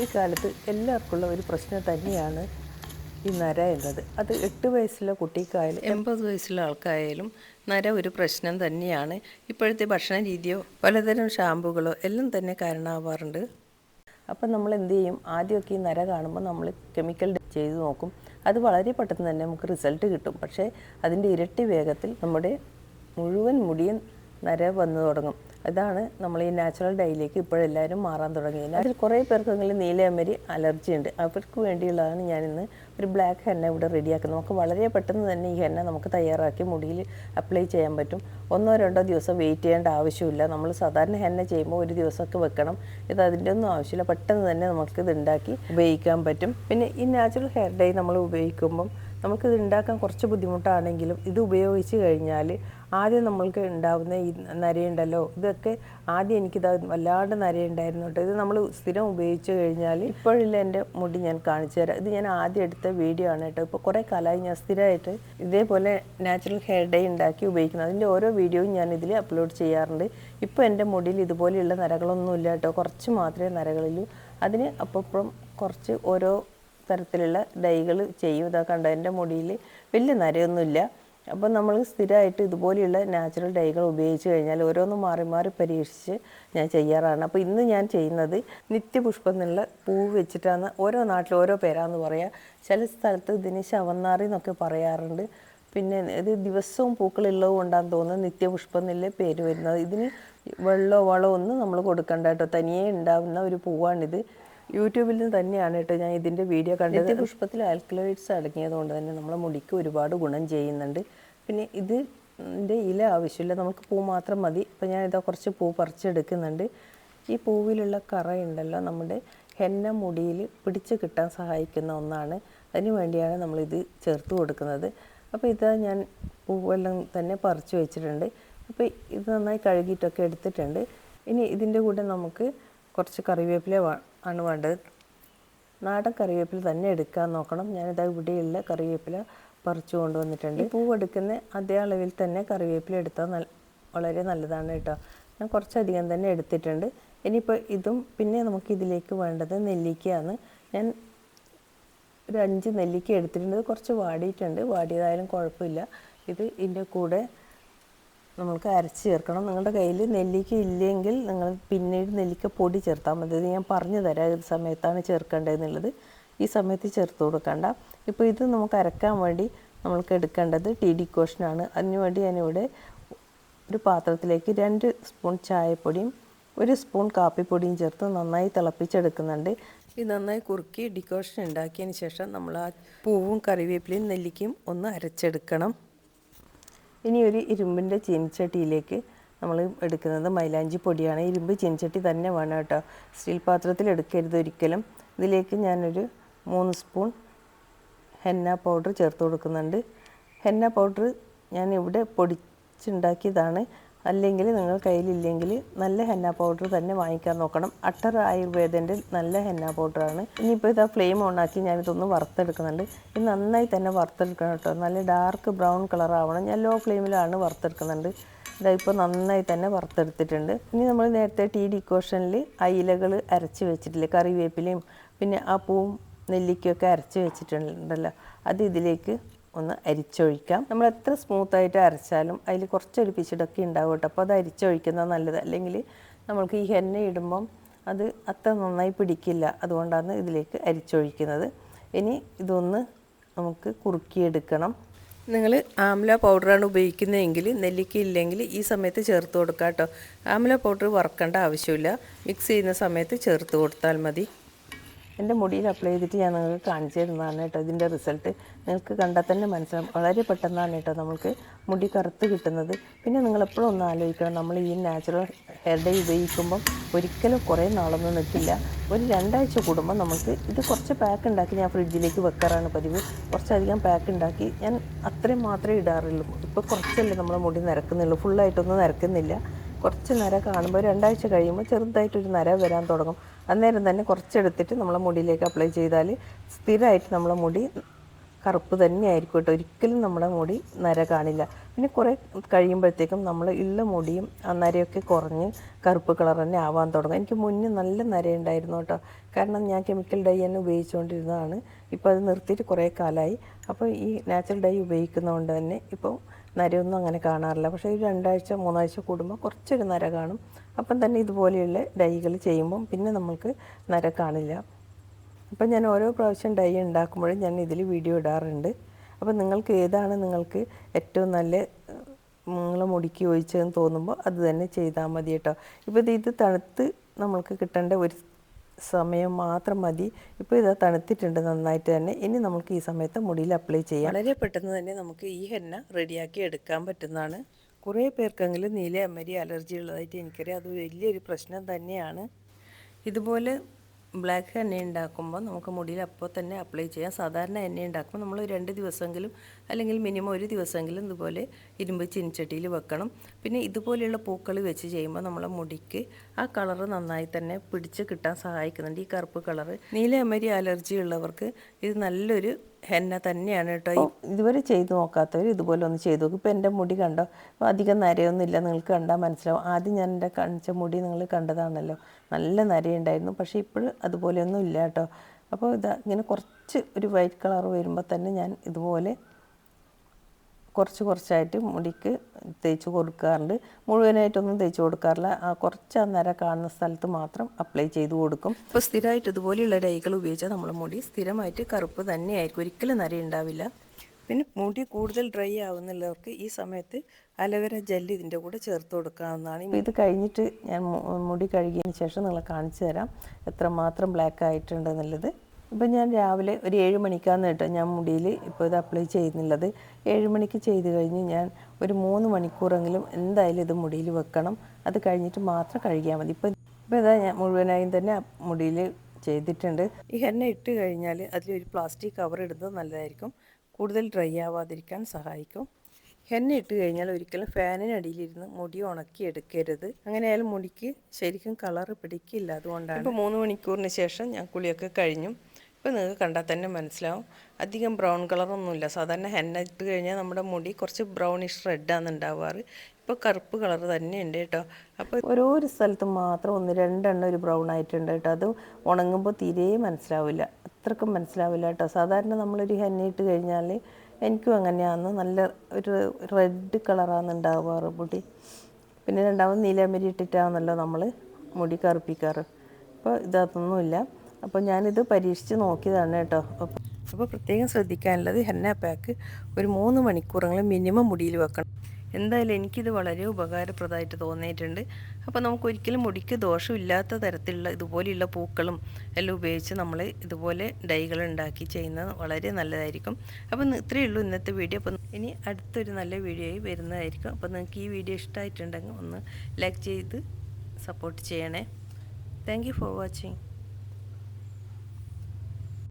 ഈ കാലത്ത് എല്ലാവർക്കുള്ള ഒരു പ്രശ്നം തന്നെയാണ് ഈ നര എന്നത്. അത് എട്ട് വയസ്സുള്ള കുട്ടിക്കായാലും എൺപത് വയസ്സുള്ള ആൾക്കായാലും നര ഒരു പ്രശ്നം തന്നെയാണ്. ഇപ്പോഴത്തെ ഭക്ഷണ രീതിയോ പലതരം ഷാമ്പുകളോ എല്ലാം തന്നെ കാരണമാവാറുണ്ട്. അപ്പം നമ്മൾ എന്ത് ചെയ്യും? ആദ്യമൊക്കെ ഈ നര കാണുമ്പോൾ നമ്മൾ കെമിക്കൽ ചെയ്ത് നോക്കും. അത് വളരെ പെട്ടെന്ന് തന്നെ നമുക്ക് റിസൾട്ട് കിട്ടും. പക്ഷേ അതിന്റെ ഇരട്ടി വേഗത്തിൽ നമ്മുടെ മുഴുവൻ മുടിയും നര വന്നു തുടങ്ങും. അതാണ് നമ്മൾ ഈ നാച്ചുറൽ ഡൈയിലേക്ക് ഇപ്പോഴെല്ലാവരും മാറാൻ തുടങ്ങിയത്. അതിൽ കുറേ പേർക്കെങ്കിലും നീലയമരി അലർജി ഉണ്ട്. അവർക്ക് വേണ്ടിയുള്ളതാണ് ഞാനിന്ന് ഒരു ബ്ലാക്ക് ഹെന്ന ഇവിടെ റെഡിയാക്കുന്നത് നമുക്ക് വളരെ പെട്ടെന്ന് തന്നെ ഈ ഹെന്ന നമുക്ക് തയ്യാറാക്കി മുടിയിൽ അപ്ലൈ ചെയ്യാൻ പറ്റും. ഒന്നോ രണ്ടോ ദിവസം വെയിറ്റ് ചെയ്യേണ്ട ആവശ്യമില്ല. നമ്മൾ സാധാരണ ഹെന്ന ചെയ്യുമ്പോൾ ഒരു ദിവസമൊക്കെ വെക്കണം. ഇത് അതിന്റെ ഒന്നും ആവശ്യമില്ല. പെട്ടെന്ന് തന്നെ നമുക്ക് ഇത് ഉണ്ടാക്കി ഉപയോഗിക്കാൻ പറ്റും. പിന്നെ ഈ നാച്ചുറൽ ഹെയർ ഡൈ നമ്മൾ ഉപയോഗിക്കുമ്പം നമുക്കിത് ഉണ്ടാക്കാൻ കുറച്ച് ബുദ്ധിമുട്ടാണെങ്കിലും ഇത് ഉപയോഗിച്ച് കഴിഞ്ഞാൽ ആദ്യം നമ്മൾക്ക് ഉണ്ടാവുന്ന ഈ നരയുണ്ടല്ലോ ഇതൊക്കെ ആദ്യം എനിക്കിത് വല്ലാണ്ട് നരയുണ്ടായിരുന്നു കേട്ടോ. ഇത് നമ്മൾ സ്ഥിരം ഉപയോഗിച്ച് കഴിഞ്ഞാൽ ഇപ്പോഴില്ല എന്റെ മുടി ഞാൻ കാണിച്ചു തരാം. ഇത് ഞാൻ ആദ്യം എടുത്ത വീഡിയോ ആണ് കേട്ടോ. ഇപ്പോൾ കുറേ കാലമായി ഞാൻ സ്ഥിരമായിട്ട് ഇതേപോലെ നാച്ചുറൽ ഹെയർ ഡേ ഉണ്ടാക്കി ഉപയോഗിക്കുന്നത് അതിന്റെ ഓരോ വീഡിയോയും ഞാൻ ഇതിൽ അപ്ലോഡ് ചെയ്യാറുണ്ട്. ഇപ്പോൾ എന്റെ മുടിയിൽ ഇതുപോലെയുള്ള നരകളൊന്നുമില്ല കേട്ടോ. കുറച്ച് മാത്രമേ നരകളിലും അതിന് അപ്പപ്പുറം കുറച്ച് ഓരോ തരത്തിലുള്ള ഡൈകൾ ചെയ്യും. ഇതൊക്കെ കണ്ടോ എന്റെ മുടിയിൽ വലിയ നരയൊന്നുമില്ല. അപ്പോൾ നമ്മൾ സ്ഥിരമായിട്ട് ഇതുപോലെയുള്ള നാച്ചുറൽ ഡൈകൾ ഉപയോഗിച്ച് കഴിഞ്ഞാൽ ഓരോന്നും മാറി മാറി പരീക്ഷിച്ച് ഞാൻ ചെയ്യാറാണ്. അപ്പോൾ ഇന്ന് ഞാൻ ചെയ്യുന്നത് നിത്യപുഷ്പം എന്നുള്ള പൂവ് വെച്ചിട്ടാണ് ഓരോ നാട്ടിലും ഓരോ പേരാന്ന് പറയാം. ചില സ്ഥലത്ത് ഇതിന് ശവന്നാറി എന്നൊക്കെ പറയാറുണ്ട്. പിന്നെ ഇത് ദിവസവും പൂക്കളുള്ളത് കൊണ്ടാന്ന് തോന്നുന്നത് നിത്യപുഷ്പം എന്നുള്ള പേര് വരുന്നത്. ഇതിന് വെള്ളമോ വളമോ ഒന്നും നമ്മൾ കൊടുക്കണ്ട കേട്ടോ. തനിയെ ഉണ്ടാവുന്ന ഒരു പൂവാണിത്. യൂട്യൂബിൽ നിന്ന് തന്നെയാണ് കേട്ടോ ഞാൻ ഇതിന്റെ വീഡിയോ കണ്ടത്. പുഷ്പത്തിൽ ആൽക്കലോയിഡ്സ് അടങ്ങിയതുകൊണ്ട് തന്നെ നമ്മളെ മുടിക്ക് ഒരുപാട് ഗുണം ചെയ്യുന്നുണ്ട്. പിന്നെ ഇത് ഇതിന്റെ ഇല ആവശ്യമില്ല. നമുക്ക് പൂ മാത്രം മതി. ഇപ്പം ഞാൻ ഇതാ കുറച്ച് പൂ പറിച്ചെടുക്കുന്നുണ്ട്. ഈ പൂവിലുള്ള കറ ഉണ്ടല്ലോ നമ്മുടെ ഹെന്ന മുടിയിൽ പിടിച്ച് കിട്ടാൻ സഹായിക്കുന്ന ഒന്നാണ്. അതിന് വേണ്ടിയാണ് നമ്മളിത് ചേർത്ത് കൊടുക്കുന്നത്. അപ്പോൾ ഇതാ ഞാൻ പൂവെല്ലാം തന്നെ പറിച്ച് വെച്ചിട്ടുണ്ട്. അപ്പോൾ ഇത് നന്നായി കഴുകിയിട്ടൊക്കെ എടുത്തിട്ടുണ്ട്. ഇനി ഇതിന്റെ കൂടെ നമുക്ക് കുറച്ച് കറിവേപ്പില ആണ് വേണ്ടത്. നാടൻ കറിവേപ്പില തന്നെ എടുക്കാൻ നോക്കണം. ഞാനിതാ ഇവിടെയുള്ള കറിവേപ്പില പറിച്ചു കൊണ്ടുവന്നിട്ടുണ്ട്. ഈ പൂവ് എടുക്കുന്ന അതേ അളവിൽ തന്നെ കറിവേപ്പില എടുത്താൽ നല്ല വളരെ നല്ലതാണ് കേട്ടോ. ഞാൻ കുറച്ചധികം തന്നെ എടുത്തിട്ടുണ്ട്. ഇനിയിപ്പോൾ ഇതും പിന്നെ നമുക്ക് ഇതിലേക്ക് വേണ്ടത് നെല്ലിക്കയാണ്. ഞാൻ ഒരു അഞ്ച് നെല്ലിക്ക എടുത്തിട്ടുണ്ട്. കുറച്ച് വാടിയിട്ടുണ്ട്. വാടിയതായാലും കുഴപ്പമില്ല. ഇത് ഇതിന്റെ കൂടെ നമ്മൾക്ക് അരച്ച് ചേർക്കണം. നിങ്ങളുടെ കയ്യിൽ നെല്ലിക്ക ഇല്ലെങ്കിൽ നിങ്ങൾ പിന്നീട് നെല്ലിക്ക പൊടി ചേർത്താൽ മതി. ഞാൻ പറഞ്ഞു തരാം. ഏത് സമയത്താണ് ചേർക്കേണ്ടതെന്നുള്ളത്. ഈ സമയത്ത് ചേർത്ത് കൊടുക്കണ്ട. ഇപ്പോൾ ഇത് നമുക്ക് അരക്കാൻ വേണ്ടി നമ്മൾക്ക് എടുക്കേണ്ടത് ടി ഡിക്കോഷനാണ് കോഷനാണ് വേണ്ടി ഞാനിവിടെ ഒരു പാത്രത്തിലേക്ക് രണ്ട് സ്പൂൺ ചായപ്പൊടിയും ഒരു സ്പൂൺ കാപ്പിപ്പൊടിയും ചേർത്ത് നന്നായി തിളപ്പിച്ചെടുക്കുന്നുണ്ട്. ഇത് നന്നായി കുറുക്കി ഡിക്കോഷൻ ഉണ്ടാക്കിയതിന് ശേഷം നമ്മൾ ആ പൂവും കറിവേപ്പിലയും നെല്ലിക്കയും ഒന്ന് അരച്ചെടുക്കണം. ഇനി ഒരു ഇരുമ്പിന്റെ ചീനിച്ചട്ടിയിലേക്ക് നമ്മൾ എടുക്കുന്നത് മൈലാഞ്ചി പൊടിയാണ്. ഇരുമ്പ് ചീനിച്ചട്ടി തന്നെ വേണം കേട്ടോ. സ്റ്റീൽ പാത്രത്തിൽ എടുക്കരുത് ഒരിക്കലും. ഇതിലേക്ക് ഞാനൊരു മൂന്ന് സ്പൂൺ ഹെന്ന പൗഡർ ചേർത്ത് കൊടുക്കുന്നുണ്ട്. ഹെന്ന പൗഡർ ഞാൻ ഇവിടെ പൊടിച്ചുണ്ടാക്കിയതാണ്. അല്ലെങ്കിൽ നിങ്ങൾ കയ്യിലില്ലെങ്കിൽ നല്ല ഹെന്ന പൗഡർ തന്നെ വാങ്ങിക്കാൻ നോക്കണം. അട്ടർ ആയുർവേദന്റെ നല്ല ഹെന്ന പൗഡറാണ് ഇനിയിപ്പോൾ ഇതാ ഫ്ലെയിം ഓണാക്കി ഞാനിതൊന്ന് വറുത്തെടുക്കുന്നുണ്ട്. ഇത് നന്നായി തന്നെ വറുത്തെടുക്കണം കേട്ടോ. നല്ല ഡാർക്ക് ബ്രൗൺ ഞാൻ ലോ ഫ്ലെയിമിലാണ് വറുത്തെടുക്കുന്നുണ്ട്. ഇതാ ഇപ്പോൾ നന്നായി തന്നെ വറുത്തെടുത്തിട്ടുണ്ട്. ഇനി നമ്മൾ നേരത്തെ ടീ ഡിക്കോഷനിൽ അയിലകൾ അരച്ച് വെച്ചിട്ടില്ലേ? കറിവേപ്പിലയും പിന്നെ ആ പൂവും നെല്ലിക്കയൊക്കെ അരച്ച് വെച്ചിട്ടുണ്ടല്ലോ. അത് ഇതിലേക്ക് ഒന്ന് അരിച്ചൊഴിക്കാം. നമ്മൾ എത്ര സ്മൂത്ത് ആയിട്ട് അരച്ചാലും അതിൽ കുറച്ചൊരു പിച്ചിടൊക്കെ ഉണ്ടാവും കേട്ടോ. അപ്പോൾ അത് അരിച്ചൊഴിക്കുന്നത് നല്ലത്. അല്ലെങ്കിൽ നമ്മൾക്ക് ഈ ഹെന്ന ഇടുമ്പം അത് അത്ര നന്നായി പിടിക്കില്ല. അതുകൊണ്ടാണ് ഇതിലേക്ക് അരിച്ചൊഴിക്കുന്നത്. ഇനി ഇതൊന്ന് നമുക്ക് കുറുക്കിയെടുക്കണം. നിങ്ങൾ ആംല പൗഡറാണ് ഉപയോഗിക്കുന്നതെങ്കിൽ നെല്ലിക്ക ഇല്ലെങ്കിൽ ഈ സമയത്ത് ചേർത്ത് കൊടുക്കാം കേട്ടോ. ആംല പൗഡർ വറക്കേണ്ട ആവശ്യമില്ല. മിക്സ് ചെയ്യുന്ന സമയത്ത് ചേർത്ത് കൊടുത്താൽ മതി. എന്റെ മുടിയിൽ അപ്ലൈ ചെയ്തിട്ട് ഞാൻ നിങ്ങൾക്ക് കാണിച്ചു തരുന്നതാണ് കേട്ടോ. ഇതിന്റെ റിസൾട്ട് നിങ്ങൾക്ക് കണ്ടാൽ തന്നെ മനസ്സിലാവും. വളരെ പെട്ടെന്നാണ് കേട്ടോ നമുക്ക് മുടി കറുത്ത് കിട്ടുന്നത്. പിന്നെ നിങ്ങൾ എപ്പോഴും ഒന്ന് ആലോചിക്കണം. നമ്മൾ ഈ നാച്ചുറൽ ഹെയർ ഡേ ഉപയോഗിക്കുമ്പം ഒരിക്കലും കുറേ നാളൊന്നും നിൽക്കില്ല. ഒരു രണ്ടാഴ്ച കൂടുമ്പോൾ നമുക്ക് ഇത് കുറച്ച് പാക്ക് ഉണ്ടാക്കി ഞാൻ ഫ്രിഡ്ജിലേക്ക് വെക്കാറാണ് പതിവ്. കുറച്ചധികം പാക്ക് ഉണ്ടാക്കി ഞാൻ അത്രയും മാത്രമേ ഇടാറുള്ളൂ. ഇപ്പോൾ കുറച്ചല്ലേ നമ്മൾ മുടി നിരക്കുന്നുള്ളൂ. ഫുള്ളായിട്ടൊന്നും നിരക്കുന്നില്ല. കുറച്ച് നര കാണുമ്പോൾ രണ്ടാഴ്ച കഴിയുമ്പോൾ ചെറുതായിട്ടൊരു നര വരാൻ തുടങ്ങും. അന്നേരം തന്നെ കുറച്ചെടുത്തിട്ട് നമ്മളെ മുടിയിലേക്ക് അപ്ലൈ ചെയ്താൽ സ്ഥിരമായിട്ട് നമ്മളെ മുടി കറുപ്പ് തന്നെയായിരിക്കും കേട്ടോ. ഒരിക്കലും നമ്മുടെ മുടി നര കാണില്ല. പിന്നെ കുറേ കഴിയുമ്പോഴത്തേക്കും നമ്മൾ ഉള്ള മുടിയും ആ നരയൊക്കെ കുറഞ്ഞ് കറുപ്പ് കളർ തന്നെ ആവാൻ തുടങ്ങും. എനിക്ക് മുന്നേ നല്ല നരയുണ്ടായിരുന്നു കേട്ടോ. കാരണം ഞാൻ കെമിക്കൽ ഡൈ തന്നെ ഉപയോഗിച്ചുകൊണ്ടിരുന്നതാണ്. ഇപ്പോൾ അത് നിർത്തിയിട്ട് കുറേ കാലമായി അപ്പോൾ ഈ നാച്ചുറൽ ഡൈ ഉപയോഗിക്കുന്നതുകൊണ്ട് തന്നെ ഇപ്പോൾ നരയൊന്നും അങ്ങനെ കാണാറില്ല. പക്ഷേ ഒരു രണ്ടാഴ്ച മൂന്നാഴ്ച കൂടുമ്പോൾ കുറച്ചൊരു നര കാണും. അപ്പം തന്നെ ഇതുപോലെയുള്ള ഡൈകൾ ചെയ്യുമ്പം പിന്നെ നമ്മൾക്ക് നര കാണില്ല. അപ്പം ഞാൻ ഓരോ പ്രാവശ്യം ഡൈ ഉണ്ടാക്കുമ്പോഴും ഞാൻ ഇതിൽ വീഡിയോ ഇടാറുണ്ട്. അപ്പം നിങ്ങൾക്ക് ഏതാണ് നിങ്ങൾക്ക് ഏറ്റവും നല്ല നിങ്ങൾ മുടിക്ക് ഒഴിച്ചതെന്ന് തോന്നുമ്പോൾ അത് തന്നെ ചെയ്താൽ മതി കേട്ടോ. ഇപ്പോൾ ഇത് തണുത്ത് നമ്മൾക്ക് കിട്ടേണ്ട ഒരു സമയം മാത്രം മതി. ഇപ്പോൾ ഇത് തണുത്തിട്ടുണ്ട് നന്നായിട്ട് തന്നെ. ഇനി നമുക്ക് ഈ സമയത്ത് മുടിയിൽ അപ്ലൈ ചെയ്യാം. വളരെ പെട്ടെന്ന് തന്നെ നമുക്ക് ഈ ഹെന്ന റെഡിയാക്കി എടുക്കാൻ പറ്റുന്നതാണ്. കുറേ പേർക്കെങ്കിലും നീല അമ്മരി അലർജി ഉള്ളതായിട്ട് എനിക്കറിയാം. അത് വലിയൊരു പ്രശ്നം തന്നെയാണ്. ഇതുപോലെ ബ്ലാക്ക് എണ്ണ ഉണ്ടാക്കുമ്പോൾ നമുക്ക് മുടിയിൽ അപ്പോൾ തന്നെ അപ്ലൈ ചെയ്യാം. സാധാരണ എണ്ണ ഉണ്ടാക്കുമ്പോൾ നമ്മൾ രണ്ട് ദിവസമെങ്കിലും അല്ലെങ്കിൽ മിനിമം ഒരു ദിവസമെങ്കിലും ഇതുപോലെ ഇരുമ്പ് ചിനിച്ചട്ടിയിൽ വെക്കണം. പിന്നെ ഇതുപോലെയുള്ള പൂക്കൾ വെച്ച് ചെയ്യുമ്പോൾ നമ്മളെ മുടിക്ക് ആ കളർ നന്നായി തന്നെ പിടിച്ച് കിട്ടാൻ സഹായിക്കുന്നുണ്ട്. ഈ കറുപ്പ് കളർ നീലമരി അലർജി ഉള്ളവർക്ക് ഇത് നല്ലൊരു ഹെന്ന തന്നെയാണ് കേട്ടോ. ഇതുവരെ ചെയ്തു നോക്കാത്തവർ ഇതുപോലെ ഒന്ന് ചെയ്തു നോക്കും. ഇപ്പോൾ എന്റെ മുടി കണ്ടോ? അധികം അധികം നരയൊന്നുമില്ല. നിങ്ങൾക്ക് കണ്ടാൽ മനസ്സിലാവും. ആദ്യം ഞാൻ എന്റെ കാണിച്ച മുടി നിങ്ങൾ കണ്ടതാണല്ലോ. നല്ല നരയുണ്ടായിരുന്നു. പക്ഷേ ഇപ്പോഴും അതുപോലെയൊന്നും ഇല്ല കേട്ടോ. അപ്പോൾ ഇതാ ഇങ്ങനെ കുറച്ച് ഒരു വൈറ്റ് കളർ വരുമ്പോൾ തന്നെ ഞാൻ ഇതുപോലെ കുറച്ച് കുറച്ചായിട്ട് മുടിക്ക് തേച്ച് കൊടുക്കാറുണ്ട്. മുഴുവനായിട്ടൊന്നും തേച്ച് കൊടുക്കാറില്ല. ആ കുറച്ച് അന്നേരം കാണുന്ന സ്ഥലത്ത് മാത്രം അപ്ലൈ ചെയ്ത് കൊടുക്കും. ഇപ്പോൾ സ്ഥിരമായിട്ട് ഇതുപോലെയുള്ള ഡൈകൾ ഉപയോഗിച്ചാൽ നമ്മുടെ മുടി സ്ഥിരമായിട്ട് കറുപ്പ് തന്നെയായിരിക്കും. ഒരിക്കലും നര ഉണ്ടാവില്ല. പിന്നെ മുടി കൂടുതൽ ഡ്രൈ ആവുന്നുള്ളവർക്ക് ഈ സമയത്ത് അലവര ജെല്ല് ഇതിന്റെ കൂടെ ചേർത്ത് കൊടുക്കാവുന്നതാണ്. ഇത് കഴിഞ്ഞിട്ട് ഞാൻ മുടി കഴുകിയതിന് ശേഷം നിങ്ങളെ കാണിച്ചു തരാം. എത്രമാത്രം ബ്ലാക്ക് ആയിട്ടുണ്ട് എന്നുള്ളത്. ഇപ്പം ഞാൻ രാവിലെ ഒരു ഏഴ് മണിക്കാന്ന് കേട്ടോ ഞാൻ മുടിയിൽ ഇപ്പോൾ ഇത് അപ്ലൈ ചെയ്യുന്നുള്ളത്. ഏഴ് മണിക്ക് ചെയ്ത് കഴിഞ്ഞ് ഞാൻ ഒരു മൂന്ന് മണിക്കൂറെങ്കിലും എന്തായാലും ഇത് മുടിയിൽ വെക്കണം. അത് കഴിഞ്ഞിട്ട് മാത്രം കഴുകിയാൽ മതി. ഇപ്പം ഇപ്പോൾ ഇതാ ഞാൻ മുഴുവനായും തന്നെ മുടിയിൽ ചെയ്തിട്ടുണ്ട്. ഈ എണ്ണ ഇട്ട് കഴിഞ്ഞാൽ അതിലൊരു പ്ലാസ്റ്റിക് കവർ ഇടുന്നത് നല്ലതായിരിക്കും. കൂടുതൽ ഡ്രൈ ആവാതിരിക്കാൻ സഹായിക്കും. ഹെന്ന ഇട്ട് കഴിഞ്ഞാൽ ഒരിക്കലും ഫാനിനടിയിലിരുന്ന് മുടി ഉണക്കി എടുക്കരുത്. അങ്ങനെയായാലും മുടിക്ക് ശരിക്കും കളറ് പിടിക്കില്ല അതുകൊണ്ടാണ്. ഇപ്പോൾ മൂന്ന് മണിക്കൂറിന് ശേഷം ഞാൻ കുളിയൊക്കെ കഴിഞ്ഞു. ഇപ്പോൾ നിങ്ങൾക്ക് കണ്ടാൽ തന്നെ മനസ്സിലാവും. അധികം ബ്രൗൺ കളറൊന്നുമില്ല. സാധാരണ ഹെന്ന ഇട്ട് കഴിഞ്ഞാൽ നമ്മുടെ മുടി കുറച്ച് ബ്രൗണിഷ് റെഡാണ് ഉണ്ടാവാറ്. ഇപ്പോൾ കറുപ്പ് കളർ തന്നെ ഉണ്ട് കേട്ടോ. അപ്പോൾ ഓരോരോ സ്ഥലത്ത് മാത്രം ഒന്ന് രണ്ടെണ്ണം ഒരു ബ്രൗൺ ആയിട്ടുണ്ട് കേട്ടോ. അത് ഉണങ്ങുമ്പോൾ തീരെ മനസ്സിലാവില്ല. അത്രക്കും മനസ്സിലാവില്ല കേട്ടോ. സാധാരണ നമ്മളൊരു ഹെന്ന ഇട്ട് കഴിഞ്ഞാൽ എനിക്കും അങ്ങനെയാണ്. നല്ല ഒരു റെഡ് കളറാണ് ഉണ്ടാവാറ് മുടി. പിന്നെ രണ്ടാമത് നീലാമരി ഇട്ടിട്ടാണല്ലോ നമ്മൾ മുടി കറുപ്പിക്കാറ്. അപ്പോൾ ഇതൊന്നുമില്ല അപ്പോൾ ഞാനിത് പരീക്ഷിച്ച് നോക്കിയതാണ് കേട്ടോ. അപ്പോൾ പ്രത്യേകം ശ്രദ്ധിക്കാനുള്ളത് ഹെന്ന പാക്ക് ഒരു മൂന്ന് മണിക്കൂറെങ്കിലും മിനിമം മുടിയിൽ വെക്കണം. എന്തായാലും എനിക്കിത് വളരെ ഉപകാരപ്രദമായിട്ട് തോന്നിയിട്ടുണ്ട്. അപ്പോൾ നമുക്ക് ഒരിക്കലും മുടിക്ക് ദോഷമില്ലാത്ത തരത്തിലുള്ള ഇതുപോലെയുള്ള പൂക്കളും എല്ലാം ഉപയോഗിച്ച് നമ്മൾ ഇതുപോലെ ഡൈകൾ ഉണ്ടാക്കി ചെയ്യുന്നത് വളരെ നല്ലതായിരിക്കും. അപ്പം ഇത്രയേ ഉള്ളൂ ഇന്നത്തെ വീഡിയോ. അപ്പം ഇനി അടുത്തൊരു നല്ല വീഡിയോയിൽ വരുന്നതായിരിക്കും. അപ്പോൾ നിങ്ങൾക്ക് ഈ വീഡിയോ ഇഷ്ടമായിട്ടുണ്ടെങ്കിൽ ഒന്ന് ലൈക്ക് ചെയ്ത് സപ്പോർട്ട് ചെയ്യണേ. Thank for watching.